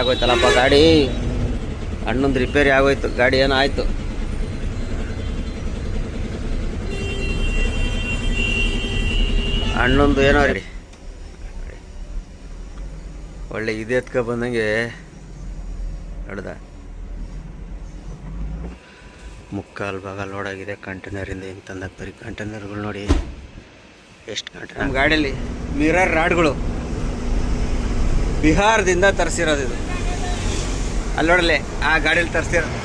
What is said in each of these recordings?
ಆಗೋಯ್ತಲ್ಲಪ್ಪ ಗಾಡಿ? ಅಣ್ಣಂದು ರಿಪೇರಿ ಆಗೋಯ್ತು. ಗಾಡಿ ಏನೋ ಆಯ್ತು. ಅಣ್ಣಂದು ಏನೋ ರೀ ಒಳ್ಳೆ ಇದು ಎತ್ಕೊ ಬಂದಂಗೆ ನಡ್ದ. ಮುಕ್ಕಾಲು ಭಾಗ ಲೋಡ್ ಆಗಿದೆ. ಕಂಟೈನರಿಂದ ಹಿಂಗೆ ತಂದಾಗ ಬರೀ ಕಂಟೈನರ್ಗಳು ನೋಡಿ, ಎಷ್ಟು ಕಂಟೈನರ್ ನಮ್ಮ ಗಾಡಿಯಲ್ಲಿ ಮಿರರ್ ರಾಡ್ಗಳು ಬಿಹಾರದಿಂದ ತರಿಸಿರೋದು ಇದು. ಅಲ್ಲಿ ನೋಡಲೆ, ಆ ಗಾಡಿಯಲ್ಲಿ ತರಿಸಿರೋದು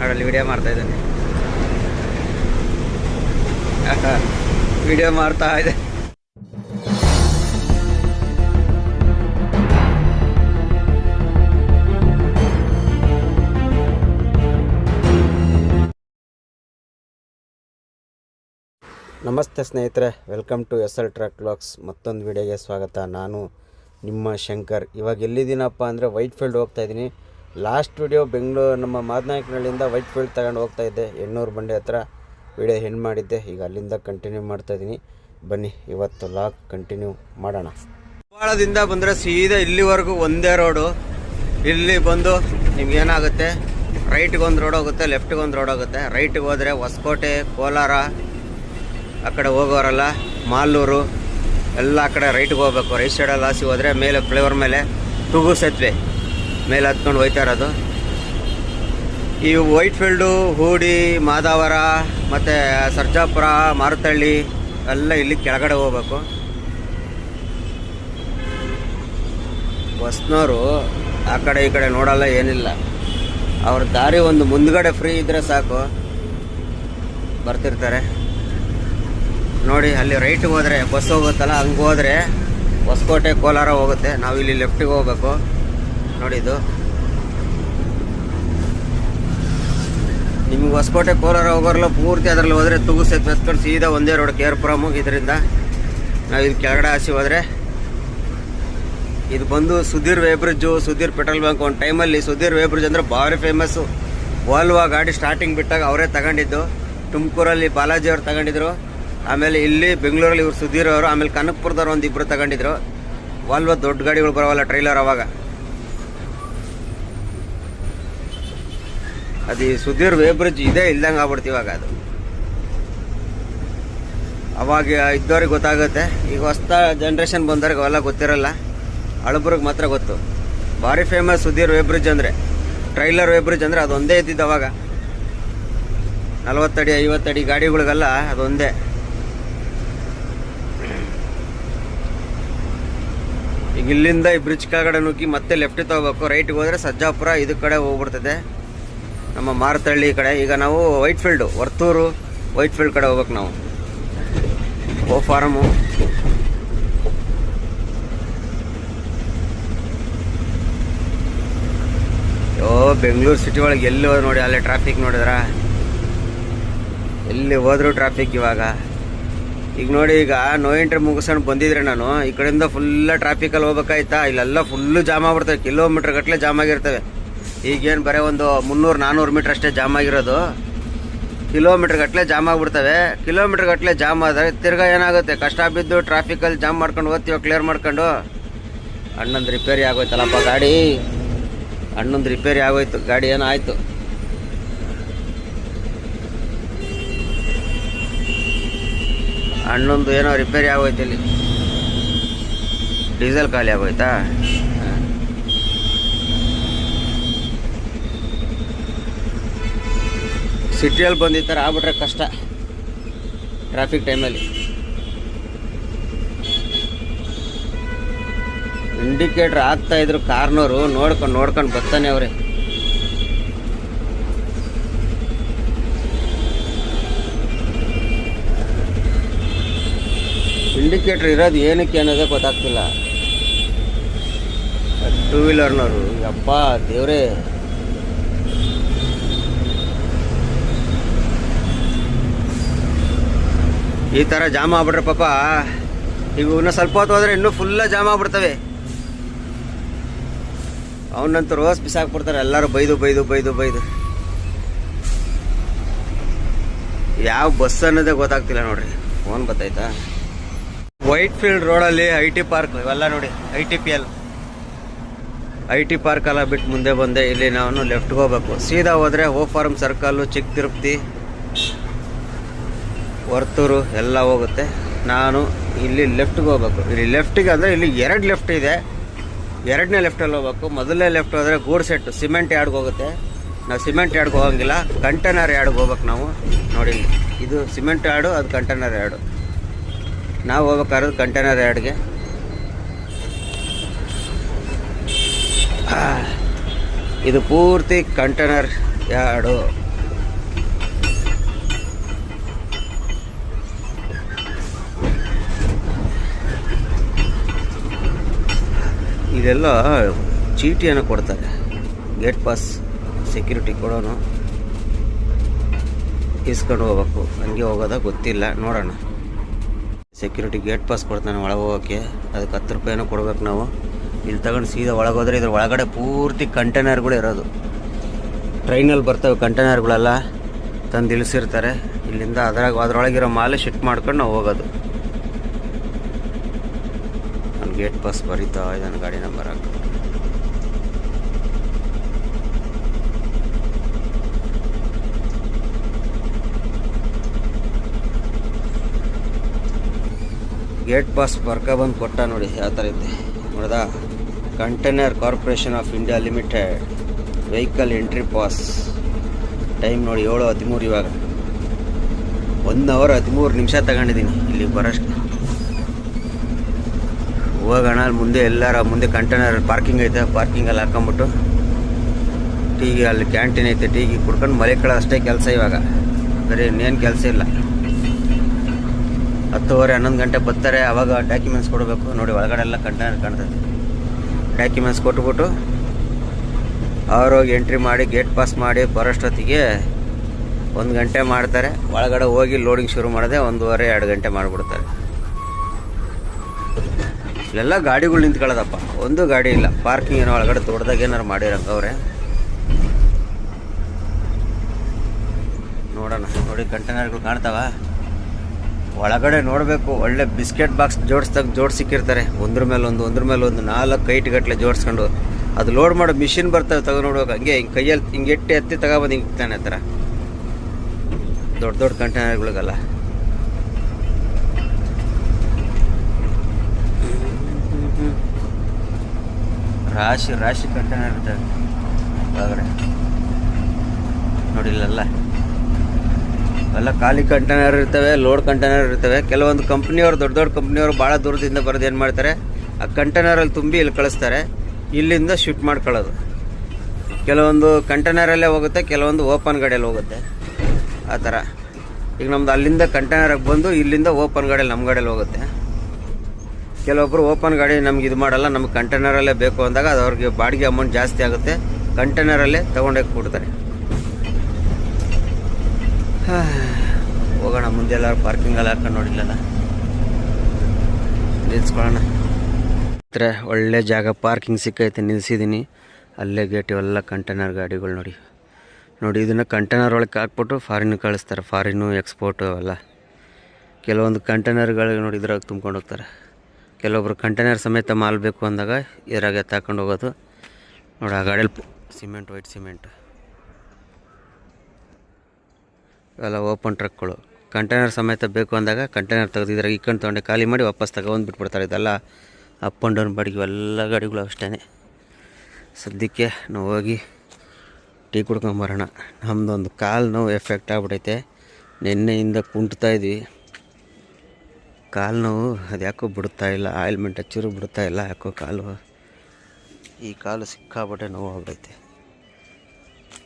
ನೋಡಲ್ಲಿ ವಿಡಿಯೋ ಮಾಡ್ತಾ ಇದ್ದಾನೆ. ವಿಡಿಯೋ ಮಾಡ್ತಾ ಇದೆ. ನಮಸ್ತೆ ಸ್ನೇಹಿತರೆ welcome to S L track blogs ಮತ್ತೊಂದು ವಿಡಿಯೋಗೆ ಸ್ವಾಗತ. ನಾನು ನಿಮ್ಮ ಶಂಕರ್. ಇವಾಗ ಎಲ್ಲಿದ್ದೀನಪ್ಪ ಅಂದರೆ ವೈಟ್ ಫೀಲ್ಡ್ ಹೋಗ್ತಾ ಇದ್ದೀನಿ. ಲಾಸ್ಟ್ ವಿಡಿಯೋ ಬೆಂಗಳೂರು, ನಮ್ಮ ಮಾದನಾಯಕನಹಳ್ಳಿಯಿಂದ ವೈಟ್ ಫೀಲ್ಡ್ ತಗೊಂಡು ಹೋಗ್ತಾ ಇದ್ದೆ. ಎಣ್ಣೂರು ಬಂಡೆ ಹತ್ರ ವಿಡಿಯೋ ಹೆಣ್ಣು ಮಾಡಿದ್ದೆ. ಈಗ ಅಲ್ಲಿಂದ ಕಂಟಿನ್ಯೂ ಮಾಡ್ತಾ ಇದ್ದೀನಿ. ಬನ್ನಿ, ಇವತ್ತು ಲಾಗ್ ಕಂಟಿನ್ಯೂ ಮಾಡೋಣ. ಬಾಳದಿಂದ ಬಂದರೆ ಸೀದಾ ಇಲ್ಲಿವರೆಗೂ ಒಂದೇ ರೋಡು ಇಲ್ಲಿ ಬಂದು ನಿಮ್ಗೆ ಏನಾಗುತ್ತೆ? ರೈಟ್ಗೆ ಒಂದು ರೋಡ್ ಹೋಗುತ್ತೆ ಲೆಫ್ಟ್ಗೆ ಒಂದು ರೋಡ್ ಹೋಗುತ್ತೆ. ರೈಟ್ಗೆ ಹೋದರೆ ಹೊಸಕೋಟೆ, ಕೋಲಾರ ಆ ಕಡೆ ಹೋಗೋರಲ್ಲ, ಮಾಲೂರು, ಎಲ್ಲ ಆ ಕಡೆ ರೈಟ್ಗೆ ಹೋಗ್ಬೇಕು. ರೈಟ್ ಸೈಡಲ್ಲಿ ಲಾಸಿ ಹೋದರೆ ಮೇಲೆ ಫ್ಲೇವರ್ ಮೇಲೆ ತೂಗು ಸೇತುವೆ. ಮೇಲೆ ಹತ್ಕೊಂಡು ಹೋಯ್ತಾ ಇರೋದು. ಈ ವೈಟ್ ಫೀಲ್ಡು ಹೂಡಿ, ಮಾದಾವರ, ಮತ್ತು ಸರ್ಜಾಪುರ, ಮಾರುತಳ್ಳಿ ಎಲ್ಲ ಇಲ್ಲಿ ಕೆಳಗಡೆ ಹೋಗ್ಬೇಕು. ಬಸ್ನವರು ಆ ಕಡೆ ಈ ಕಡೆ ನೋಡಲ್ಲ, ಏನಿಲ್ಲ. ಅವ್ರ ದಾರಿ ಒಂದು ಮುಂದ್ಗಡೆ ಫ್ರೀ ಇದ್ದರೆ ಸಾಕು. ಬರ್ತಿರ್ತಾರೆ. ನೋಡಿ, ಅಲ್ಲಿ ರೈಟ್ಗೆ ಹೋದರೆ ಬಸ್ ಹೋಗುತ್ತಲ್ಲ, ಹಂಗೆ ಹೋದರೆ ಹೊಸಕೋಟೆ ಕೋಲಾರ ಹೋಗುತ್ತೆ. ನಾವು ಇಲ್ಲಿ ಲೆಫ್ಟಿಗೆ ಹೋಗ್ಬೇಕು. ನೋಡಿ ಇದು. ನಿಮ್ಗೆ ಹೊಸಕೋಟೆ ಕೋಲಾರ ಹೋಗೋರಲ್ಲ ಪೂರ್ತಿ ಅದರಲ್ಲಿ ಹೋದರೆ ತುಗು ಸೇತು ಮೆತ್ಕೊಂಡು ಸೀದಾ ಒಂದೇ ರೋಡ್ ಕೇರ್ ಪುರಮ್ ಇದರಿಂದ ನಾವು ಇದು ಕೆಳಗಡೆ ಹಾಸಿ ಹೋದರೆ ಇದು ಬಂದು Sudhir weighbridge Sudhir petrol bunk ಒಂದು ಟೈಮಲ್ಲಿ ಸುಧೀರ್ ವೇ ಬ್ರಿಡ್ಜ್ ಅಂದರೆ ಭಾರಿ ಫೇಮಸ್ಸು ವಾಲ್ವಾ ಗಾಡಿ ಸ್ಟಾರ್ಟಿಂಗ್ ಬಿಟ್ಟಾಗ ಅವರೇ ತಗೊಂಡಿದ್ದು. ತುಮಕೂರಲ್ಲಿ ಬಾಲಾಜಿ ಅವ್ರು ತಗೊಂಡಿದ್ರು. ಆಮೇಲೆ ಇಲ್ಲಿ ಬೆಂಗಳೂರಲ್ಲಿ ಇವ್ರು ಸುಧೀರ್ ಅವರು, ಆಮೇಲೆ ಕನಕಪುರದವ್ರು ಒಂದು ಇಬ್ಬರು ತಗೊಂಡಿದ್ರು. ವಾಲ್ವ ದೊಡ್ಡ ಗಾಡಿಗಳು ಬರೋವಲ್ಲ ಟ್ರೈಲರ್ ಅವಾಗ. ಅದು ಈ ಸುಧೀರ್ ವೇ ಬ್ರಿಡ್ಜ್ ಇದೇ, ಇಲ್ದಂಗೆ ಆಗ್ಬಿಡ್ತು ಇವಾಗ ಅದು. ಅವಾಗ ಇದ್ದವ್ರಿಗೆ ಗೊತ್ತಾಗುತ್ತೆ. ಈಗ ಹೊಸ್ತ ಜನ್ರೇಷನ್ ಬಂದವ್ರಿಗೆ ಅವೆಲ್ಲ ಗೊತ್ತಿರಲ್ಲ. ಹಳಬ್ರಿಗೆ ಮಾತ್ರ ಗೊತ್ತು. ಭಾರಿ ಫೇಮಸ್ ಸುಧೀರ್ ವೇ ಬ್ರಿಡ್ಜ್ ಅಂದರೆ. ಟ್ರೈಲರ್ ವೇ ಬ್ರಿಡ್ಜ್ ಅಂದರೆ ಅದೊಂದೇ ಇದ್ದಿದ್ದು ಅವಾಗ. ನಲ್ವತ್ತಡಿ, ಐವತ್ತಡಿ ಗಾಡಿಗಳಿಗೆಲ್ಲ ಅದೊಂದೇ. ಇಲ್ಲಿಂದ ಈ ಬ್ರಿಡ್ಜ್ ಕೆಳಗಡೆ ನುಗ್ಗಿ ಮತ್ತೆ ಲೆಫ್ಟ್ ತಗೋಬೇಕು. ರೈಟ್ಗೆ ಹೋದರೆ ಸಜ್ಜಾಪುರ ಇದು ಕಡೆ ಹೋಗ್ಬಿಡ್ತದೆ. ನಮ್ಮ ಮಾರತಳ್ಳಿ ಕಡೆ. ಈಗ ನಾವು white field Varthur white field ಕಡೆ ಹೋಗ್ಬೇಕು ನಾವು. ಓ ಫಾರಮು ಓ ಬೆಂಗಳೂರು ಸಿಟಿ ಒಳಗೆ ಎಲ್ಲಿ ಹೋದ್ರೆ ನೋಡಿ, ಅಲ್ಲೇ ಟ್ರಾಫಿಕ್ ನೋಡಿದ್ರ? ಎಲ್ಲಿ ಹೋದ್ರು ಟ್ರಾಫಿಕ್ ಇವಾಗ. ಈಗ ನೋಡಿ, ಈಗ ನೋ ಎಂಟ್ರಿ ಮುಗಿಸ್ಕೊಂಡು ಬಂದಿದ್ರೆ ನಾನು, ಈ ಕಡೆಯಿಂದ ಫುಲ್ಲ ಟ್ರಾಫಿಕಲ್ಲಿ ಹೋಗ್ಬೇಕಾಯ್ತಾ? ಇಲ್ಲೆಲ್ಲ ಫುಲ್ಲು ಜಾಮ್ ಆಗ್ಬಿಡ್ತವೆ ಕಿಲೋಮೀಟ್ರ್ ಗಟ್ಟಲೆ ಜಾಮ್ ಆಗಿರ್ತವೆ. ಈಗೇನು ಬರೀ ಒಂದು ಮುನ್ನೂರು ನಾನ್ನೂರು ಮೀಟ್ರ್ ಅಷ್ಟೇ ಜಾಮ್ ಆಗಿರೋದು. ಕಿಲೋಮೀಟ್ರ್ ಗಟ್ಟಲೆ ಜಾಮ್ ಆಗ್ಬಿಡ್ತವೆ. ಕಿಲೋಮೀಟ್ರ್ ಗಟ್ಟಲೆ ಜಾಮ್ ಆದರೆ ತಿರ್ಗಾ ಏನಾಗುತ್ತೆ? ಕಷ್ಟ ಬಿದ್ದು ಟ್ರಾಫಿಕಲ್ಲಿ ಜಾಮ್ ಮಾಡ್ಕೊಂಡು ಹೋಗ್ತೀವಿ ಕ್ಲಿಯರ್ ಮಾಡ್ಕೊಂಡು? ಅಣ್ಣಂದು ರಿಪೇರಿ ಆಗೋಯ್ತಲ್ಲಪ್ಪ ಗಾಡಿ. ಅಣ್ಣಂದು ರಿಪೇರಿ ಆಗೋಯ್ತು, ಗಾಡಿ ಏನೋ ಅಣ್ಣಂದು ಏನೋ ರಿಪೇರಿ ಆಗೋಯ್ತು ಇಲ್ಲಿ. ಡೀಸೆಲ್ ಖಾಲಿ ಆಗೋಯ್ತಾ? ಸಿಟಿಯಲ್ಲಿ ಬಂದು ಆಗ್ಬಿಟ್ರೆ ಕಷ್ಟ. ಟ್ರಾಫಿಕ್ ಟೈಮಲ್ಲಿ ಇಂಡಿಕೇಟ್ರ್ ಆಗ್ತಾ ಇದ್ರು ಕಾರ್ನವರು ನೋಡ್ಕೊಂಡು ನೋಡ್ಕೊಂಡು ಬರ್ತಾನೆ ಅವ್ರೆ. ಇಂಡಿಕೇಟ್ರ್ ಇರೋದು ಏನಕ್ಕೆ ಅನ್ನೋದೇ ಗೊತ್ತಾಗ್ತಿಲ್ಲ. ಟೂ ವೀಲರ್ನವರು ಅಪ್ಪ ದೇವರೇ. ಈ ಥರ ಜಾಮ್ ಆಗ್ಬಿಟ್ರೆ ಪಾಪ, ಈಗ ಇನ್ನೂ ಸ್ವಲ್ಪ ಹೊತ್ತು ಹೋದ್ರೆ ಇನ್ನೂ ಫುಲ್ಲ ಜಾಮ್ ಆಗ್ಬಿಡ್ತವೆ. ಅವನಂತೂ ರೋಸ್ ಬಿಸಾಕ್ಬಿಡ್ತಾರೆ, ಎಲ್ಲರೂ ಬೈದು ಬೈದು ಬೈದು ಬೈದು. ಯಾವ ಬಸ್ ಅನ್ನೋದೇ ಗೊತ್ತಾಗ್ತಿಲ್ಲ ನೋಡ್ರಿ. ಫೋನ್ ಬತ್ತಾಯ್ತಾ? ವೈಟ್ ಫೀಲ್ಡ್ ರೋಡಲ್ಲಿ ಐ ಟಿ ಪಾರ್ಕ್ ಇವೆಲ್ಲ ನೋಡಿ, I T P L. I T park ಎಲ್ಲ ಬಿಟ್ಟು ಮುಂದೆ ಬಂದೆ, ಇಲ್ಲಿ ನಾನು ಲೆಫ್ಟ್ಗೆ ಹೋಗ್ಬೇಕು. ಸೀದಾ ಹೋದರೆ ಓ ಫಾರ್ಮ್ ಸರ್ಕಲ್ಲು, ಚಿಕ್ಕ ತಿರುಪ್ತಿ, ವರ್ತೂರು ಎಲ್ಲ ಹೋಗುತ್ತೆ. ನಾನು ಇಲ್ಲಿ ಲೆಫ್ಟ್ಗೆ ಹೋಗ್ಬೇಕು. ಇಲ್ಲಿ ಲೆಫ್ಟಿಗೆ ಅಂದರೆ ಇಲ್ಲಿ ಎರಡು ಲೆಫ್ಟ್ ಇದೆ. ಎರಡನೇ ಲೆಫ್ಟಲ್ಲಿ ಹೋಗ್ಬೇಕು. ಮೊದಲನೇ ಲೆಫ್ಟ್ ಹೋದರೆ ಗೂಡ್ ಸೆಟ್ ಸಿಮೆಂಟ್ ಯಾರ್ಡ್ಗೆ ಹೋಗುತ್ತೆ? ನಾವು ಸಿಮೆಂಟ್ ಯಾರ್ಡ್ಗೆ ಹೋಗಂಗಿಲ್ಲ, ಕಂಟೈನರ್ ಯಾರ್ಡ್ಗೆ ಹೋಗ್ಬೇಕು ನಾವು. ನೋಡಿ ಇದು ಸಿಮೆಂಟ್ ಯಾರ್ಡು, ಅದು ಕಂಟೈನರ್ ಯಾರ್ಡು. ನಾವು ಹೋಗ್ಬೇಕಾದ್ರೆ ಕಂಟೈನರ್ ಯಾರ್ಡ್ಗೆ ಆ, ಇದು ಪೂರ್ತಿ ಕಂಟೈನರ್ ಯಾರ್ಡು ಇದೆಲ್ಲ ಚೀಟಿಯನ್ನು ಕೊಡ್ತಾರೆ. ಗೇಟ್ ಪಾಸ್ ಸೆಕ್ಯೂರಿಟಿ ಕೊಡೋನು. ಇಸ್ಕೊಂಡು ಹೋಗ್ಬೇಕು. ಹಂಗೆ ಹೋಗೋದ ಗೊತ್ತಿಲ್ಲ ನೋಡೋಣ. ಸೆಕ್ಯೂರಿಟಿ ಗೇಟ್ ಪಾಸ್ ಕೊಡ್ತಾನೆ ಒಳಗೆ ಹೋಗೋಕ್ಕೆ ಅದಕ್ಕೆ ಹತ್ತು ರೂಪಾಯಿನೂ ಕೊಡ್ಬೇಕು ನಾವು. ಇಲ್ಲಿ ತಗೊಂಡು ಸೀದಾ ಒಳಗೆ ಹೋದರೆ ಇದ್ರ ಒಳಗಡೆ ಪೂರ್ತಿ ಕಂಟೈನರ್ಗಳು ಇರೋದು. ಟ್ರೈನಲ್ಲಿ ಬರ್ತವೆ ಕಂಟೈನರ್ಗಳೆಲ್ಲ ತಂದು ಇಳಿಸಿರ್ತಾರೆ. ಇಲ್ಲಿಂದ ಅದ್ರಾಗ ಅದರೊಳಗಿರೋ ಮಾಲೆ ಶಿಫ್ಟ್ ಮಾಡ್ಕೊಂಡು ನಾವು ಹೋಗೋದು. ನಾನು ಗೇಟ್ ಪಾಸ್ ಬರೀತಾ ಇದ್ದಾನೆ, ಗಾಡಿ ನಂಬರ್ ಹಾಕಿ ಗೇಟ್ ಪಾಸ್ ಬರ್ಕ ಬಂದು ಕೊಟ್ಟ ನೋಡಿ, ಯಾವ ಥರ ಐತೆ. ನೋಡ್ದಾ, container corporation of India limited, vehicle entry pass. Time ನೋಡಿ ಏಳು ಹದಿಮೂರು ಇವಾಗ. ಒನ್ ಅವರ್ ಹದಿಮೂರು ನಿಮಿಷ ತಗೊಂಡಿದ್ದೀನಿ ಇಲ್ಲಿ ಬರೋಷ್ಟು. ಹೋಗೋಣ, ಅಲ್ಲಿ ಮುಂದೆ ಎಲ್ಲರ ಮುಂದೆ ಕಂಟೈನರ್ ಪಾರ್ಕಿಂಗ್ ಐತೆ ಪಾರ್ಕಿಂಗಲ್ಲಿ ಹಾಕೊಂಬಿಟ್ಟು. ಟೀಗೆ ಅಲ್ಲಿ ಕ್ಯಾಂಟೀನ್ ಐತೆ, ಟೀಗೆ ಕುಡ್ಕೊಂಡು ಮಲೆ ಅಷ್ಟೇ ಕೆಲಸ ಇವಾಗ. ಬರೀ ಇನ್ನೇನು ಕೆಲಸ ಇಲ್ಲ. ಹತ್ತುವರೆ, ಹನ್ನೊಂದು ಗಂಟೆ ಬರ್ತಾರೆ, ಅವಾಗ ಡಾಕ್ಯುಮೆಂಟ್ಸ್ ಕೊಡಬೇಕು. ನೋಡಿ ಒಳಗಡೆ ಎಲ್ಲ ಕಂಟೈನರ್ ಕಾಣ್ತದೆ. ಡಾಕ್ಯುಮೆಂಟ್ಸ್ ಕೊಟ್ಬಿಟ್ಟು ಅವ್ರೋಗಿ ಎಂಟ್ರಿ ಮಾಡಿ ಗೇಟ್ ಪಾಸ್ ಮಾಡಿ ಬರೋಷ್ಟೊತ್ತಿಗೆ ಒಂದು ಗಂಟೆ ಮಾಡ್ತಾರೆ. ಒಳಗಡೆ ಹೋಗಿ ಲೋಡಿಂಗ್ ಶುರು ಮಾಡಿದೆ ಒಂದೂವರೆ, ಎರಡು ಗಂಟೆ ಮಾಡಿಬಿಡ್ತಾರೆ. ಇಲ್ಲೆಲ್ಲ ಗಾಡಿಗಳು ನಿಂತ್ಕೊಳ್ಳೋದಪ್ಪ. ಒಂದು ಗಾಡಿ ಇಲ್ಲ. ಪಾರ್ಕಿಂಗ್ ಏನೋ ಒಳಗಡೆ ದೊಡ್ಡದಾಗ ಏನಾರು ಮಾಡಿರಂಗವ್ರೆ ನೋಡೋಣ. ನೋಡಿ ಕಂಟೈನರ್ಗಳು ಕಾಣ್ತಾವ. ಒಳಗಡೆ ನೋಡಬೇಕು, ಒಳ್ಳೆ ಬಿಸ್ಕೆಟ್ ಬಾಕ್ಸ್ ಜೋಡಿಸ್ದಾಗ ಜೋಡಿಸಿಕ್ಕಿರ್ತಾರೆ ಒಂದ್ರ ಮೇಲೆ ಒಂದು, ಒಂದ್ರ ಮೇಲೆ ಒಂದು ನಾಲ್ಕು ಕೈಟ್ ಗಟ್ಟಲೆ ಜೋಡಿಸ್ಕೊಂಡು. ಅದು ಲೋಡ್ ಮಾಡೋ ಮಿಷಿನ್ ಬರ್ತವೆ ತಗೋ ನೋಡ್ಬೇಕು. ಹಂಗೆ ಹಿಂಗೆ ಕೈಯಲ್ಲಿ ಹಿಂಗೆ ಎಟ್ಟಿ ಎತ್ತಿ ತಗೊಬಂದು ಹಿಂಗೆ ತಾನೆ ಥರ. ದೊಡ್ಡ ದೊಡ್ಡ ಕಂಟೈನರ್ಗಳಿಗಲ್ಲ. ರಾಶಿ ರಾಶಿ ಕಂಟೈನರ್ ಇರ್ತವೆ ಒಳಗಡೆ. ನೋಡಿ ಇಲ್ಲೆಲ್ಲ ಎಲ್ಲ ಖಾಲಿ ಕಂಟೈನರ್ ಇರ್ತವೆ ಲೋಡ್ ಕಂಟೈನರ್ ಇರ್ತವೆ. ಕೆಲವೊಂದು ಕಂಪ್ನಿಯವರು ದೊಡ್ಡ ದೊಡ್ಡ ಕಂಪ್ನಿಯವರು ಭಾಳ ದೂರದಿಂದ ಬರೋದು ಏನು ಮಾಡ್ತಾರೆ, ಆ ಕಂಟೈನರಲ್ಲಿ ತುಂಬಿ ಇಲ್ಲಿ ಕಳಿಸ್ತಾರೆ. ಇಲ್ಲಿಂದ ಶಿಫ್ಟ್ ಮಾಡ್ಕೊಳ್ಳೋದು. ಕೆಲವೊಂದು ಕಂಟೈನರಲ್ಲೇ ಹೋಗುತ್ತೆ, ಕೆಲವೊಂದು ಓಪನ್ ಗಾಡಿಯಲ್ಲಿ ಹೋಗುತ್ತೆ. ಆ ಥರ. ಈಗ ನಮ್ದು ಅಲ್ಲಿಂದ ಕಂಟೈನರಿಗೆ ಬಂದು ಇಲ್ಲಿಂದ ಓಪನ್ ಗಾಡಿಯಲ್ಲಿ ನಮ್ಮ ಗಾಡಿಯಲ್ಲಿ ಹೋಗುತ್ತೆ. ಕೆಲವೊಬ್ಬರು ಓಪನ್ ಗಾಡಿ ನಮ್ಗೆ ಇದು ಮಾಡಲ್ಲ, ನಮ್ಗೆ ಕಂಟೈನರಲ್ಲೇ ಬೇಕು ಅಂದಾಗ ಅದು ಅವ್ರಿಗೆ ಬಾಡಿಗೆ ಅಮೌಂಟ್ ಜಾಸ್ತಿ ಆಗುತ್ತೆ. ಕಂಟೈನರಲ್ಲೇ ತೊಗೊಂಡೋಗಿ ಕೊಡ್ತಾರೆ. ಹೋಗೋಣ, ಮುಂದೆ ಎಲ್ಲರೂ ಪಾರ್ಕಿಂಗಲ್ಲಿ ಹಾಕೊಂಡು ನೋಡಿಲ್ಲಲ್ಲ ನಿಲ್ಸ್ಕೊಳ್ಳೋಣ. ಹತ್ರ ಒಳ್ಳೆ ಜಾಗ ಪಾರ್ಕಿಂಗ್ ಸಿಕ್ಕೈತೆ ನಿಲ್ಸಿದ್ದೀನಿ ಅಲ್ಲೇ ಗೇಟ್ ಇವೆಲ್ಲ ಕಂಟೈನರ್ ಗಾಡಿಗಳು ನೋಡಿ. ನೋಡಿ, ಇದನ್ನು ಕಂಟೈನರ್ ಒಳಗೆ ಹಾಕ್ಬಿಟ್ಟು ಫಾರಿನ್ ಕಳಿಸ್ತಾರೆ. ಫಾರಿನ್ನು ಎಕ್ಸ್ಪೋರ್ಟು ಅವೆಲ್ಲ. ಕೆಲವೊಂದು ಕಂಟೈನರ್ಗಳು ನೋಡಿ ಇದ್ರಾಗ ತುಂಬ್ಕೊಂಡು ಹೋಗ್ತಾರೆ. ಕೆಲವೊಬ್ರು ಕಂಟೈನರ್ ಸಮೇತ ಮಾಲ್ ಬೇಕು ಅಂದಾಗ ಇದ್ರಾಗ ಎತ್ತಾಕೊಂಡು ಹೋಗೋದು. ನೋಡಿ, ಆ ಗಾಡಿಯಲ್ಲಿ ಸಿಮೆಂಟ್ ವೈಟ್ ಸಿಮೆಂಟ್ ಇವೆಲ್ಲ ಓಪನ್ ಟ್ರಕ್ಗಳು ಕಂಟೈನರ್ ಸಮೇತ ಬೇಕು ಅಂದಾಗ ಕಂಟೈನರ್ ತೆಗೆದಿದ್ರೆ ಇಕ್ಕಂಡು ತೊಗೊಂಡೆ, ಖಾಲಿ ಮಾಡಿ ವಾಪಸ್ ತಗೊಂಡು ಬಿಟ್ಬಿಡ್ತಾರೆ ಇದೆಲ್ಲ ಅಪ್ ಆ್ಯಂಡ್ ಡೌನ್ ಬಾಡಿಗೆ ಎಲ್ಲ ಗಾಡಿಗಳು ಅಷ್ಟೇ ಸದ್ಯಕ್ಕೆ ನಾವು ಹೋಗಿ ಟೀ ಕುಡ್ಕೊಂಬರೋಣ ನಮ್ಮದೊಂದು ಕಾಲು ನೋವು ಎಫೆಕ್ಟ್ ಆಗ್ಬಿಟ್ಟೈತೆ ನಿನ್ನೆಯಿಂದ ಕುಂಟ್ತಾ ಇದ್ವಿ. ಕಾಲು ನೋವು ಅದು ಯಾಕೋ ಬಿಡ್ತಾ ಇಲ್ಲ ಆಯಿಲ್ಮೆಂಟ್ ಹಚ್ಚಿರು ಬಿಡ್ತಾ ಇಲ್ಲ, ಯಾಕೋ ಕಾಲು, ಈ ಕಾಲು ಸಿಕ್ಕಾಬಿಟ್ಟೆ ನೋವು ಆಗ್ಬಿಟ್ಟೈತೆ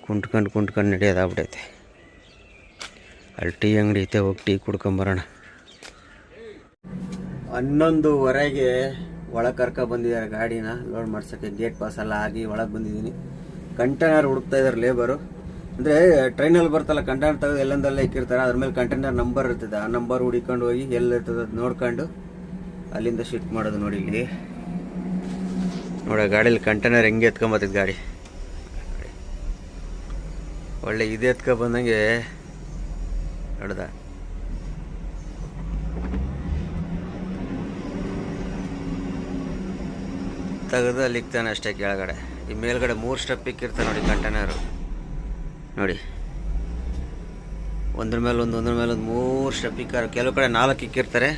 ಕುಂಟ್ಕೊಂಡು ಕುಂಟ್ಕೊಂಡು ನಡೆಯೋದಾಗ್ಬಿಟ್ಟೈತೆ ಅಲ್ಲಿ ಟೀ ಅಂಗಡಿ ಐತೆ, ಹೋಗಿ ಟೀ ಕುಡ್ಕೊಂಬರೋಣ ಹನ್ನೊಂದುವರೆಗೆ ಒಳಗೆ ಕರ್ಕ ಬಂದಿದ್ದಾರೆ ಗಾಡಿನ. ಲೋಡ್ ಮಾಡ್ಸೋಕ್ಕೆ ಗೇಟ್ ಪಾಸ್ ಎಲ್ಲ ಆಗಿ ಒಳಗೆ ಬಂದಿದ್ದೀನಿ. ಕಂಟೈನರ್ ಹುಡುಕ್ತಾ ಇದ್ದಾರೆ ಲೇಬರು ಅಂದರೆ ಟ್ರೈನಲ್ಲಿ ಬರ್ತಲ್ಲ ಕಂಟೈನರ್ ತೆಗೆದು ಎಲ್ಲಂದಲ್ಲೇ ಇಕ್ಕಿರ್ತಾರೆ, ಅದ್ರ ಮೇಲೆ ಕಂಟೈನರ್ ನಂಬರ್ ಇರ್ತದೆ. ಆ ನಂಬರ್ ಹುಡಿಕೊಂಡು ಹೋಗಿ ಎಲ್ಲಿರ್ತದೆ ಅದು ನೋಡ್ಕೊಂಡು ಅಲ್ಲಿಂದ ಶಿಫ್ಟ್ ಮಾಡೋದು ನೋಡಿ ಇಲ್ಲಿ. ನೋಡ ಗಾಡೀಲಿ ಕಂಟೈನರ್ ಹೆಂಗೆ ಎತ್ಕೊಂಬತ್ತಿದ್ದು ಗಾಡಿ. ಒಳ್ಳೆ ಇದು ಎತ್ಕೊ ಅಳ್ದ ತೆಗೆದು ಅಲ್ಲಿಗ್ತಾನೆ ಅಷ್ಟೇ ಕೆಳಗಡೆ. ಈ ಮೇಲ್ಗಡೆ ಮೂರು ಸ್ಟೆಪ್ ಇಕ್ಕಿರ್ತಾನೆ ನೋಡಿ ಕಂಟೈನರು. ನೋಡಿ. ಒಂದ್ರ ಮೇಲೆ ಒಂದು, ಒಂದ್ರ ಮೇಲೆ ಮೂರು ಸ್ಟೆಪ್ ಇಕ್ಕಾರ ಕೆಲವು ಕಡೆ ನಾಲ್ಕು ಇಕ್ಕಿರ್ತಾರೆ.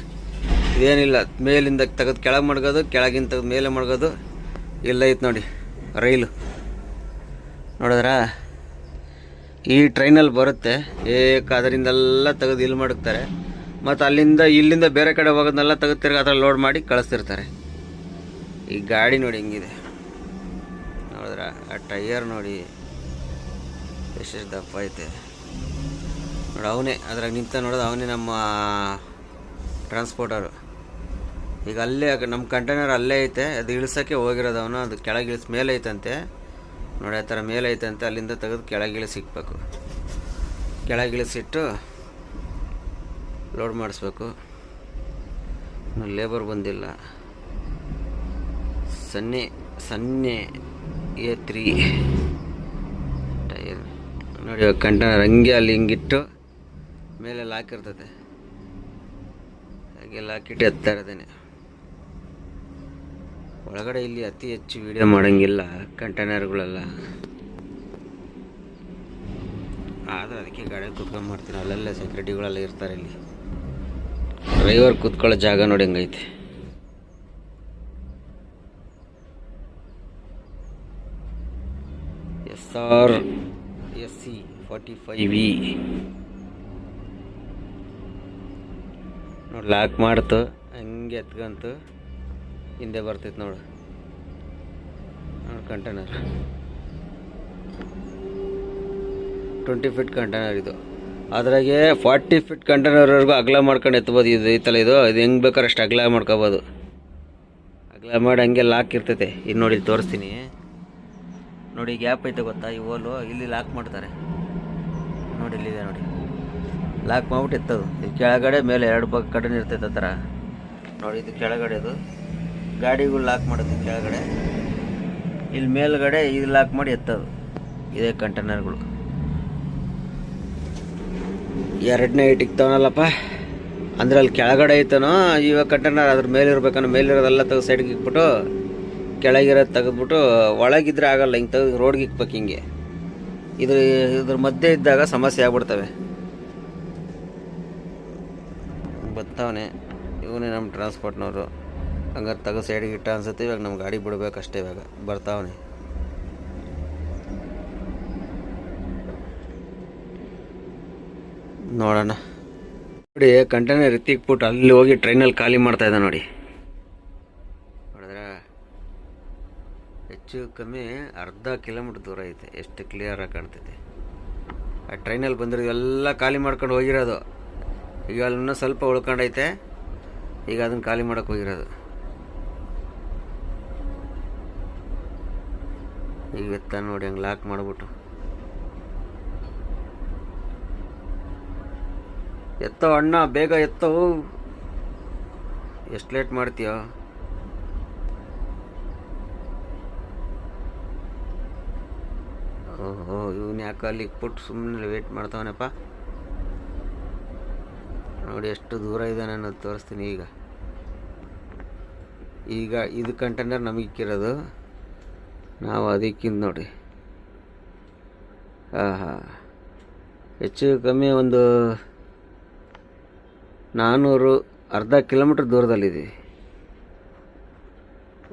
ಇದೇನಿಲ್ಲ, ಮೇಲಿಂದ ತೆಗೆದು ಕೆಳಗೆ ಮಡ್ಗೋದು, ಕೆಳಗಿಂದ ತೆಗೆದು ಮೇಲೆ ಮಡ್ಗೋದು. ಇಲ್ಲ ಐತೆ ನೋಡಿ, ರೈಲು. ನೋಡಿದ್ರಾ? ಈ ಟ್ರೈನಲ್ಲಿ ಬರುತ್ತೆ. ಏಕ ಅದರಿಂದೆಲ್ಲ ತೆಗೆದು ಇಲ್ಲಿ ಮಾಡುತ್ತಾರೆ ಮತ್ತು ಅಲ್ಲಿಂದ, ಇಲ್ಲಿಂದ ಬೇರೆ ಕಡೆ ಹೋಗೋದನ್ನೆಲ್ಲ ತೆಗೆದು ಅದರ ಲೋಡ್ ಮಾಡಿ ಕಳಿಸ್ತಿರ್ತಾರೆ. ಈ ಗಾಡಿ ನೋಡಿ ಹೆಂಗಿದೆ. ನೋಡಿದ್ರ? ಆ ಟೈಯರ್ ನೋಡಿ ಎಷ್ಟೆಷ್ಟು ದಪ್ಪ ಐತೆ. ನೋಡಿ ಅವನೇ, ಅದ್ರಾಗ ನಿಂತ ನೋಡೋದು ಅವನೇ ನಮ್ಮ ಟ್ರಾನ್ಸ್ಪೋರ್ಟರು ಈಗ ಅಲ್ಲೇ ನಮ್ಮ ಕಂಟೈನರ್ ಅಲ್ಲೇ ಐತೆ. ಅದು ಇಳಿಸೋಕ್ಕೆ ಹೋಗಿರೋದು ಅವನು. ಅದು ಕೆಳಗೆ ಇಳಿಸ್, ಮೇಲೆ ಐತಂತೆ. ನೋಡಿ, ಆ ಥರ ಮೇಲೆ ಅಂತ ಅಲ್ಲಿಂದ ತೆಗೆದು ಕೆಳಗೆ ಇಳಿಸಿಕ್ಬೇಕು ಕೆಳಗಿಳಿಸಿಟ್ಟು ಲೋಡ್ ಮಾಡಿಸ್ಬೇಕು. ಲೇಬರ್ ಬಂದಿಲ್ಲ. ಸನ್ನೆ ಸನ್ನೆ ಎ ತ್ರೀ ಟೈರ್ ನೋಡಿ ಕಂಟೈನರ್ ಹಂಗೆ ಅಲ್ಲಿ ಹಿಂಗಿಟ್ಟು ಮೇಲೆ ಲಾಕಿರ್ತದೆ ಹಾಗೆ ಲಾಕಿಟ್ಟು ಎತ್ತಾ ಇರೋದೇನೆ. ಒಳಗಡೆ ಇಲ್ಲಿ ಅತಿ ಹೆಚ್ಚು ವಿಡಿಯೋ ಮಾಡೋಂಗಿಲ್ಲ ಕಂಟೈನರ್ಗಳೆಲ್ಲ ಆದ್ರೆ ಅದಕ್ಕೆ ಗಾಡಿ ಕುತ್ಕೊಂಡು ಮಾಡ್ತೀನಿ ಅಲ್ಲೆಲ್ಲ ಸೆಕ್ಯೂರಿಟಿಗಳೆಲ್ಲ ಇರ್ತಾರೆ ಇಲ್ಲಿ. ಡ್ರೈವರ್ ಕೂತ್ಕೊಳ್ಳೋ ಜಾಗ ನೋಡಿ ಹಂಗೈತೆ. S R S C forty five V. ನೋಡಿ ಲಾಕ್ ಮಾಡ್ತು. ಹಂಗೆ ಎತ್ಕಂತು. ಹಿಂದೆ ಬರ್ತೈತೆ ನೋಡು. ನೋಡಿ ಕಂಟೈನರ್ ಟ್ವೆಂಟಿ ಫೀಟ್ ಕಂಟೈನರ್ ಇದು. ಅದ್ರಾಗೆ ಫಾರ್ಟಿ ಫೀಟ್ ಕಂಟೈನರ್ವರೆಗೂ ಅಗಲ ಮಾಡ್ಕೊಂಡು ಎತ್ಬೋದು ಇದು ಐತಲ್ಲ ಇದು. ಇದು ಹೆಂಗೆ ಬೇಕಾದ್ರೆ ಅಷ್ಟು ಅಗಲ ಮಾಡ್ಕೋಬೋದು. ಅಗಲ ಮಾಡಿ ಹಂಗೆ ಲಾಕ್ ಇರ್ತೈತೆ. ಇದು ನೋಡಿ ತೋರಿಸ್ತೀನಿ. ನೋಡಿ ಗ್ಯಾಪ್ ಐತೆ ಗೊತ್ತಾ? ಈ ಹೋಲು ಇಲ್ಲಿ ಲಾಕ್ ಮಾಡ್ತಾರೆ. ನೋಡಿ ಇಲ್ಲಿದೆ ನೋಡಿ. ಲಾಕ್ ಮಾಡ್ಬಿಟ್ಟು ಎತ್ತದು. ಇದು ಕೆಳಗಡೆ ಮೇಲೆ ಎರಡು ಭಾಗ ಕಡೆ ಇರ್ತೈತೆ ಆ ಥರ. ನೋಡಿ ಇದು ಕೆಳಗಡೆ ಇದು ಗಾಡಿಗಳು ಲಾಕ್ ಮಾಡೋದು ಕೆಳಗಡೆ. ಇಲ್ಲಿ ಮೇಲ್ಗಡೆ ಇದು ಲಾಕ್ ಮಾಡಿ ಎತ್ತೋದು. ಇದೇ ಕಂಟೈನರ್ಗಳು ಎರಡನೇ ಇಟ್ಟಿಗೆ ತಗೋಣಲ್ಲಪ್ಪ ಅಂದ್ರೆ ಅಲ್ಲಿ ಕೆಳಗಡೆ ಐತನೋ, ಇವಾಗ ಕಂಟೈನರ್ ಅದ್ರ ಮೇಲೆ ಇರ್ಬೇಕನ್ನೋ ಮೇಲಿರೋದೆಲ್ಲ ತೆಗೆದು ಸೈಡ್ಗೆ ಇಕ್ಬಿಟ್ಟು, ಕೆಳಗಿರೋದು ತೆಗೆದ್ಬಿಟ್ಟು, ಒಳಗಿದ್ರೆ ಆಗಲ್ಲ, ಹಿಂಗೆ ತೆಗೆದು ರೋಡ್ಗೆ ಇಕ್ಬೇಕು ಹಿಂಗೆ. ಇದ್ರ ಇದ್ರ ಮಧ್ಯೆ ಇದ್ದಾಗ ಸಮಸ್ಯೆ ಆಗ್ಬಿಡ್ತವೆ. ಬರ್ತಾವನೆ ಇವನೇ ನಮ್ಮ ಟ್ರಾನ್ಸ್ಪೋರ್ಟ್ನವರು ಹಂಗಾರೆ ತಗೋ ಸೈಡ್ ಇಟ್ಟ ಅನ್ಸುತ್ತೆ, ಇವಾಗ ನಮ್ಮ ಗಾಡಿ ಬಿಡಬೇಕಷ್ಟೇ ಇವಾಗ. ಬರ್ತಾವನೆ ನೋಡೋಣ. ನೋಡಿ, ಕಂಟೈನರ್ ಎತ್ತಿಕ್ಬಿಟ್ಟು ಅಲ್ಲಿ ಹೋಗಿ ಟ್ರೈನಲ್ಲಿ ಖಾಲಿ ಮಾಡ್ತಾ ಇದ್ದ ನೋಡಿ. ನೋಡಿದ್ರೆ? ಹೆಚ್ಚು ಕಮ್ಮಿ ಅರ್ಧ ಕಿಲೋಮೀಟ್ರ್ ದೂರ ಐತೆ. ಎಷ್ಟು ಕ್ಲಿಯರಾಗಿ ಕಾಣ್ತೈತೆ. ಆ ಟ್ರೈನಲ್ಲಿ ಬಂದಿರೋ ಎಲ್ಲ ಖಾಲಿ ಮಾಡ್ಕೊಂಡು ಹೋಗಿರೋದು. ಈಗ ಅಲ್ಲಿ ಸ್ವಲ್ಪ ಉಳ್ಕೊಂಡೈತೆ. ಈಗ ಅದನ್ನು ಖಾಲಿ ಮಾಡೋಕೆ ಹೋಗಿರೋದು. ಎತ್ತ ನೋಡಿ ಹಂಗೆ ಲಾಕ್ ಮಾಡಿಬಿಟ್ಟು. ಎತ್ತೋ ಅಣ್ಣ, ಬೇಗ ಎತ್ತೋ. ಎಷ್ಟು ಲೇಟ್ ಮಾಡ್ತೀಯೋ. ಓಹೋ, ಇವನು ಯಾಕೆ ಅಲ್ಲಿ ಪುಟ್ಟು ಸುಮ್ಮನೆ ವೇಟ್ ಮಾಡ್ತಾವನಪ್ಪ. ನೋಡಿ ಎಷ್ಟು ದೂರ ಇದೆ ನಾನು ತೋರಿಸ್ತೀನಿ ಈಗ. ಈಗ ಇದು ಕಂಟೈನರ್ ನಮಗೆ ಇಕ್ಕಿರೋದು. ನಾವು ಅದಕ್ಕಿಂತ ನೋಡಿ. ಹಾಂ ಹಾಂ ಹೆಚ್ಚು ಕಮ್ಮಿ ಒಂದು ನಾನ್ನೂರು ಅರ್ಧ ಕಿಲೋಮೀಟ್ರ್ ದೂರದಲ್ಲಿದ್ದೀವಿ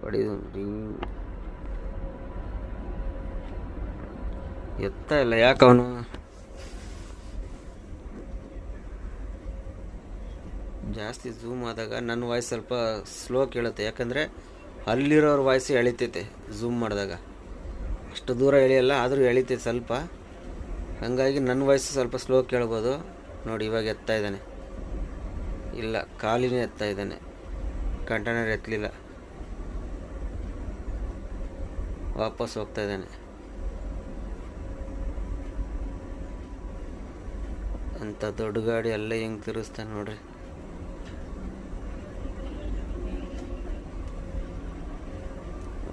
ಹೊಡಿದು ಎತ್ತ ಇಲ್ಲ, ಯಾಕೆ ಅವನು? ಜಾಸ್ತಿ ಝೂಮ್ ಆದಾಗ ನನ್ನ ವಾಯ್ಸ್ ಸ್ವಲ್ಪ ಸ್ಲೋ ಕೇಳುತ್ತೆ. ಯಾಕಂದರೆ ಅಲ್ಲಿರೋರ ವಾಯ್ಸ್ ಎಳಿತೈತೆ ಝೂಮ್ ಮಾಡಿದಾಗ. ಅಷ್ಟು ದೂರ ಎಳೆಯಲ್ಲ, ಆದರೂ ಎಳಿತೈತೆ ಸ್ವಲ್ಪ. ಹಾಗಾಗಿ ನನ್ನ ವಾಯ್ಸ್ ಸ್ವಲ್ಪ ಸ್ಲೋ ಕೇಳ್ಬೋದು. ನೋಡಿ, ಇವಾಗ ಎತ್ತಾ ಇದ್ದಾನೆ. ಇಲ್ಲ, ಕಾಲಿನೇ ಎತ್ತಾ ಇದ್ದಾನೆ. ಕಂಟೈನರ್ ಎತ್ತಲಿಲ್ಲ ವಾಪಸ್ ಹೋಗ್ತಾ ಇದ್ದಾನೆ. ಅಂಥ ದೊಡ್ಡ ಗಾಡಿ ಎಲ್ಲ ಹೆಂಗೆ ತಿರುಗಿಸ್ತಾನೆ ನೋಡ್ರಿ.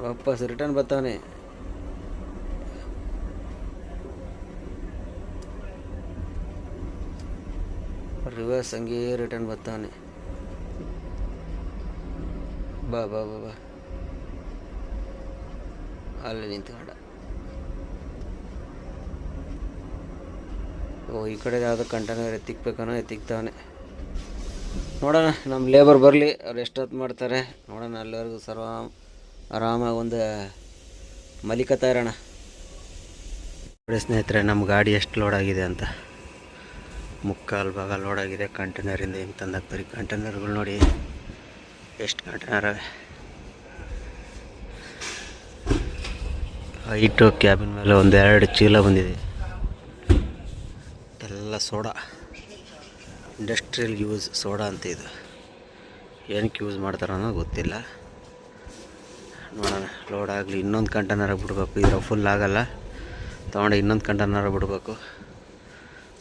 ವಾಪಸ್ ರಿಟರ್ನ್ ಬರ್ತಾನೆ ರಿವರ್ಸ್ ಹಂಗೆ ರಿಟರ್ನ್ ಬರ್ತಾನೆ ಬಾ ಬಾ ಬಾ ಬಾ. ಅಲ್ಲಿ ನಿಂತ್ಕೊಂಡ ಓ, ಈ ಕಡೆ ಯಾವುದೋ ಕಂಟೈನರ್ ಎತ್ತಿಕ್ಬೇಕನೋ ಎತ್ತಿಕ್ತಾವನೆ ನೋಡೋಣ ನಮ್ಮ ಲೇಬರ್ ಬರಲಿ, ಅವ್ರು ಎಷ್ಟೊತ್ತು ಮಾಡ್ತಾರೆ, ನೋಡೋಣ ಅಲ್ಲಿವರೆಗೂ ಸರ್ವ. ಆರಾಮಾಗಿ ಒಂದು ಮಲಿಕತಾ ಇರೋಣ ನೋಡಿ ಸ್ನೇಹಿತರೆ, ನಮ್ಮ ಗಾಡಿ ಎಷ್ಟು ಲೋಡ್ ಆಗಿದೆ ಅಂತ. ಮುಕ್ಕಾಲು ಭಾಗ ಲೋಡ್ ಆಗಿದೆ ಕಂಟೈನರಿಂದ ಹಿಂಗೆ ತಂದಾಗ ಬರೀ ಕಂಟೈನರ್ಗಳು ನೋಡಿ ಎಷ್ಟು ಕಂಟೈನರ್ ಅವೆ. ಹೈಟು ಕ್ಯಾಬಿನ್ ಮೇಲೆ ಒಂದು ಎರಡು ಚೀಲ ಬಂದಿದೆ. ಎಲ್ಲ ಸೋಡಾ. ಇಂಡಸ್ಟ್ರಿಯಲ್ ಯೂಸ್ ಸೋಡಾ ಅಂತ ಇದು. ಏನಕ್ಕೆ ಯೂಸ್ ಮಾಡ್ತಾರೋ ಗೊತ್ತಿಲ್ಲ. ನೋಡೋಣ. ಲೋಡ್ ಆಗಲಿ, ಇನ್ನೊಂದು ಕಂಟೈನರ್ ಬಿಡ್ಬೇಕು. ಇದು ಫುಲ್ ಆಗಲ್ಲ. ತೊಗೊಂಡು ಇನ್ನೊಂದು ಕಂಟೈನರ್ ಬಿಡಬೇಕು.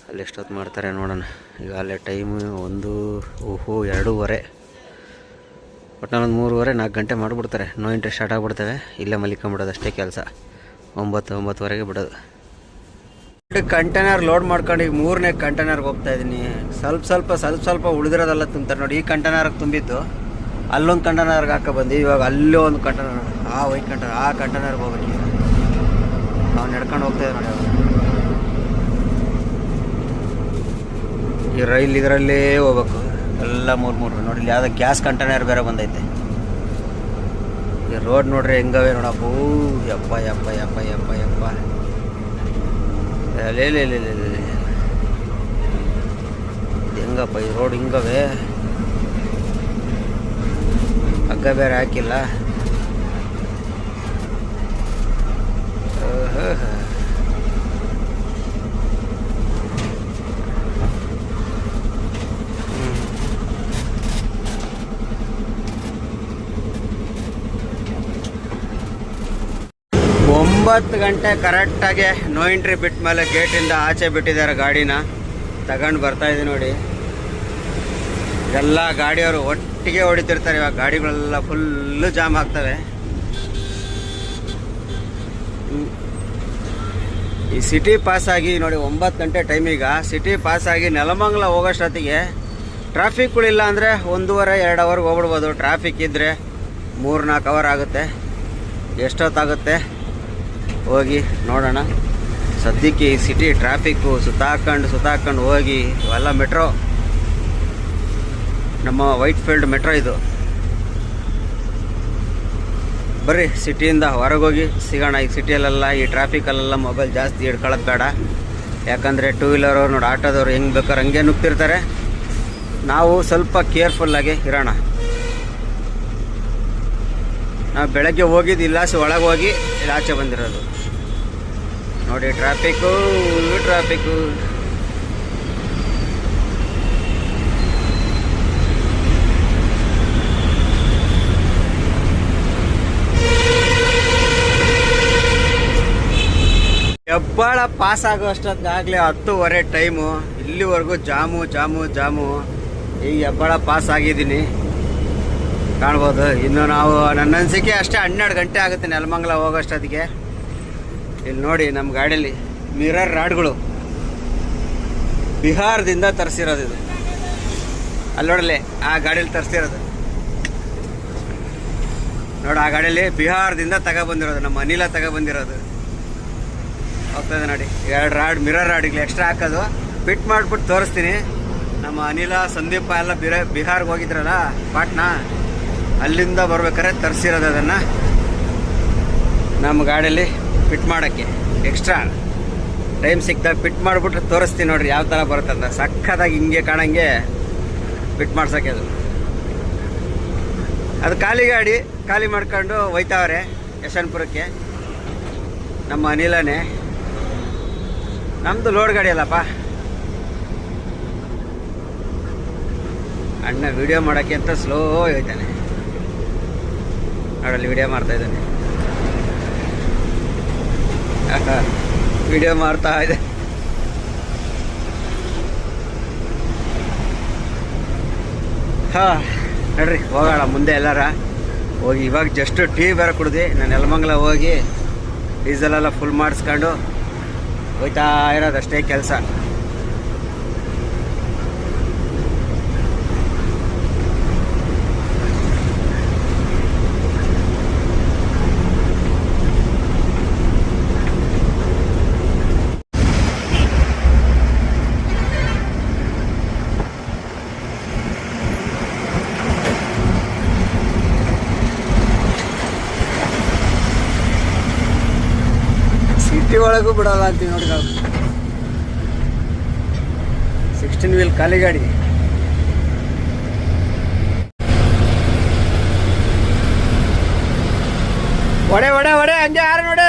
ಅಲ್ಲಿ ಎಷ್ಟೊತ್ತು ಮಾಡ್ತಾರೆ ನೋಡೋಣ. ಈಗ ಅಲ್ಲೇ ಟೈಮು ಒಂದು, ಓಹೋ, ಎರಡೂವರೆ. ಒಟ್ಟಿನಲ್ಲಿ ಒಂದು ಮೂರುವರೆ, ನಾಲ್ಕು ಗಂಟೆ ಮಾಡಿಬಿಡ್ತಾರೆ. ನೋ ಇಂಟ್ರೆಸ್ಟ್ ಸ್ಟಾರ್ಟ್ ಆಗಿಬಿಡ್ತವೆ. ಇಲ್ಲೇ ಮಲಿಕೊಂಬಿಡೋದು ಅಷ್ಟೇ ಕೆಲಸ. ಒಂಬತ್ತು, ಒಂಬತ್ತುವರೆಗೆ ಬಿಡೋದು. ಕಂಟೈನರ್ ಲೋಡ್ ಮಾಡ್ಕೊಂಡು ಈಗ ಮೂರನೇ ಕಂಟೈನರ್ಗೆ ಹೋಗ್ತಾ ಇದ್ದೀನಿ. ಸ್ವಲ್ಪ ಸ್ವಲ್ಪ ಸ್ವಲ್ಪ ಸ್ವಲ್ಪ ಉಳಿದಿರೋದೆಲ್ಲ ತುಂಬ್ತಾರೆ ನೋಡಿ. ಈ ಕಂಟೈನರ್ಗೆ ತುಂಬಿದ್ದು. ಅಲ್ಲೊಂದು ಕಂಟನರ್ಗೆ ಹಾಕೋ ಬಂದಿ ಇವಾಗ ಅಲ್ಲೇ ಒಂದು ಕಂಟನರ್. ಆ ವೈಟ್ ಕಂಟೈನರ್, ಆ ಕಂಟನರ್ಗೆ ಹೋಗ್ಬೇಕು ನಾವು ನಡ್ಕೊಂಡು ಹೋಗ್ತಾ ನೋಡಿ ಈ ರೈಲ್ ಇದರಲ್ಲೇ ಹೋಗ್ಬೇಕು. ಎಲ್ಲ ಮೂರು ಮೂರು. ನೋಡಿ ಇಲ್ಲಿ ಯಾವುದೋ ಗ್ಯಾಸ್ ಕಂಟನರ್ ಬೇರೆ ಬಂದೈತೆ. ಈ ರೋಡ್ ನೋಡ್ರಿ ಹೆಂಗವೆ ನೋಡಪ್ಪ ಯಪ್ಪ ಯಪ್ಪ ಯಪ್ಪ ಯಪ್ಪ ಯಪ್ಪ. ಲೇ. ಹೆಂಗಪ್ಪ ಈ ರೋಡ್ ಹಿಂಗವೆ? ಹಗ್ಗ ಬೇರೆ ಹಾಕಿಲ್ಲ. ಒಂಬತ್ತು ಗಂಟೆ ಕರೆಕ್ಟಾಗಿ ನೋ ಎಂಟ್ರಿ ಬಿಟ್ಟ ಮೇಲೆ ಗೇಟಿಂದ ಆಚೆ ಬಿಟ್ಟಿದ್ದಾರೆ ಗಾಡಿನ. ತಗೊಂಡು ಬರ್ತಾ ಇದ್ದೀವಿ ನೋಡಿ. ಎಲ್ಲ ಗಾಡಿಯವರು ಒಟ್ಟಿಗೆ ಹೊಡಿತಿರ್ತಾರೆ, ಇವಾಗ ಗಾಡಿಗಳೆಲ್ಲ ಫುಲ್ಲು ಜಾಮ್ ಆಗ್ತವೆ. ಈ ಸಿಟಿ ಪಾಸ್ ಆಗಿ ನೋಡಿ, ಒಂಬತ್ತು ಗಂಟೆ ಟೈಮಿಗ ಸಿಟಿ ಪಾಸ್ ಆಗಿ ನೆಲಮಂಗಲ ಹೋಗೋಷ್ಟೊತ್ತಿಗೆ ಟ್ರಾಫಿಕ್ಗಳಿಲ್ಲ ಅಂದರೆ ಒಂದೂವರೆ, ಎರಡು ಅವರ್ಗೆ ಹೋಗ್ಬಿಡ್ಬೋದು. ಟ್ರಾಫಿಕ್ ಇದ್ದರೆ ಮೂರು ನಾಲ್ಕು ಅವರ್ ಆಗುತ್ತೆ. ಎಷ್ಟೊತ್ತಾಗುತ್ತೆ? ಹೋಗಿ ನೋಡೋಣ. ಸದ್ಯಕ್ಕೆ ಈ ಸಿಟಿ ಟ್ರಾಫಿಕ್ಕು ಸುತ್ತಾಕೊಂಡು ಸುತ್ತಾಕೊಂಡು ಹೋಗಿ, ಇವೆಲ್ಲ ಮೆಟ್ರೋ ನಮ್ಮ ವೈಟ್ ಫೀಲ್ಡ್ ಮೆಟ್ರೋ ಇದು. ಬರ್ರಿ, ಸಿಟಿಯಿಂದ ಹೊರಗೋಗಿ ಸಿಗೋಣ. ಈ ಸಿಟಿಯಲ್ಲೆಲ್ಲ, ಈ ಟ್ರಾಫಿಕಲ್ಲೆಲ್ಲ ಮೊಬೈಲ್ ಜಾಸ್ತಿ ಹಿಡ್ಕೊಳ್ಳೋದು ಬೇಡ. ಯಾಕಂದರೆ ಟೂ ವೀಲರು ನೋಡಿ ಆಟೋದವ್ರು ಹೆಂಗೆ ಬೇಕಾದ್ರೆ ಹಂಗೆ ನುಗ್ತಿರ್ತಾರೆ ನಾವು ಸ್ವಲ್ಪ ಕೇರ್ಫುಲ್ಲಾಗಿ ಇರೋಣ. ನಾವು ಬೆಳಗ್ಗೆ ಹೋಗಿದ್ದು ಇಲ್ಲಾಸಿ ಒಳಗೆ ಹೋಗಿ ಇಲ್ಲಿ ಆಚೆ ಬಂದಿರೋದು. ನೋಡಿ ಟ್ರಾಫಿಕ್ಕು ಟ್ರಾಫಿಕ್ಕು ಹೆಬ್ಬಾಳ ಪಾಸ್ ಆಗೋ ಅಷ್ಟೊತ್ತಾಗಲೇ ಹತ್ತುವರೆ ಟೈಮು ಇಲ್ಲಿವರೆಗೂ ಜಾಮು ಜಾಮು ಜಾಮು. ಈಗ ಹೆಬ್ಬಾಳ ಪಾಸ್ ಆಗಿದ್ದೀನಿ. ಕಾಣ್ಬೋದು. ಇನ್ನು ನಾವು ನನ್ನ ಅನಿಸಿಕೆ ಅಷ್ಟೇ ಹನ್ನೆರಡು ಗಂಟೆ ಆಗುತ್ತೆ ನೆಲಮಂಗಲ ಹೋಗೋಷ್ಟೊತ್ತಿಗೆ. ಇಲ್ಲಿ ನೋಡಿ ನಮ್ಮ ಗಾಡೀಲಿ ಮಿರರ್ ರಾಡ್ಗಳು. ಬಿಹಾರದಿಂದ ತರಿಸಿರೋದು ಇದು. ಅಲ್ಲಿ ನೋಡಲಿ ಆ ಗಾಡೀಲಿ ತರಿಸಿರೋದು. ನೋಡಿ, ಆ ಗಾಡೀಲಿ ಬಿಹಾರದಿಂದ ತಗೊಬಂದಿರೋದು, ನಮ್ಮ ಅನಿಲ ತಗೊಬಂದಿರೋದು. ಹೋಗ್ತದೆ ನೋಡಿ. ಎರಡು ರಾಡ್, ಮಿರರ್ ರಾಡ್ಗಳು ಎಕ್ಸ್ಟ್ರಾ ಹಾಕೋದು. ಫಿಟ್ ಮಾಡಿಬಿಟ್ಟು ತೋರಿಸ್ತೀನಿ. ನಮ್ಮ ಅನಿಲ, ಸಂದೀಪ ಎಲ್ಲ ಬಿರ, ಬಿಹಾರ್ಗೆ ಹೋಗಿದ್ರಲ್ಲ, ಪಾಟ್ನಾ? ಅಲ್ಲಿಂದ ಬರ್ಬೇಕಾದ್ರೆ ತರಿಸಿರೋದು ಅದನ್ನು. ನಮ್ಮ ಗಾಡಿಯಲ್ಲಿ ಫಿಟ್ ಮಾಡೋಕ್ಕೆ ಎಕ್ಸ್ಟ್ರಾ ಟೈಮ್ ಸಿಕ್ದಾಗ ಫಿಟ್ ಮಾಡಿಬಿಟ್ರೆ ತೋರಿಸ್ತೀನಿ ನೋಡ್ರಿ ಯಾವ ಥರ ಬರುತ್ತಂತ ಸಕ್ಕತ್ತಾಗಿ ಹಿಂಗೆ ಕಾಣಂಗೆ ಫಿಟ್ ಮಾಡ್ಸೋಕೆ ಅದು. ಅದು ಖಾಲಿ ಗಾಡಿ, ಖಾಲಿ ಮಾಡ್ಕೊಂಡು ಹೋಯ್ತಾವ್ರೆ ಯಶವಂತಪುರಕ್ಕೆ. ನಮ್ಮ ಅನಿಲನೇ. ನಮ್ಮದು ಲೋಡ್ ಗಾಡಿ ಅಲ್ಲಪ್ಪ. ಅಣ್ಣ ವಿಡಿಯೋ ಮಾಡೋಕ್ಕೆ ಅಂತ ಸ್ಲೋ ಹೋಯ್ತಾನೆ ನೋಡಲ್ಲಿ ವಿಡಿಯೋ ಮಾಡ್ತಾ ಇದ್ದಾನೆ. ವಿಡಿಯೋ ಮಾಡ್ತಾ ಇದೆ. ಹಾಂ, ನೋಡ್ರಿ, ಹೋಗೋಣ ಮುಂದೆ ಎಲ್ಲಾರ. ಹೋಗಿ ಇವಾಗ ಜಸ್ಟ್ ಟೀ ಬೇರೆ ಕುಡ್ದು, ನಾನು ಯಲಮಂಗಲ ಹೋಗಿ ಡೀಸೆಲೆಲ್ಲ ಫುಲ್ ಮಾಡಿಸ್ಕೊಂಡು ಹೋಯ್ತಾ ಇರೋದಷ್ಟೇ ಕೆಲಸ. ಒಳಗೂ ಬಿಡಲ್ಲ ಅಂತೀವಿ ನೋಡಿ ನಾವು ಸಿಕ್ಸ್ಟೀನ್ ವೀಲ್ ಖಾಲಿ ಗಾಡಿ. ಒಡೆ ಒಡೆ ಒಡೆ, ಹಂಗೆ ಯಾರು ನೋಡಿ.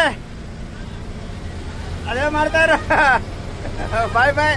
ಅದೇ ಮಾಡ್ತಾರ ಬಾಯ್ ಬಾಯ್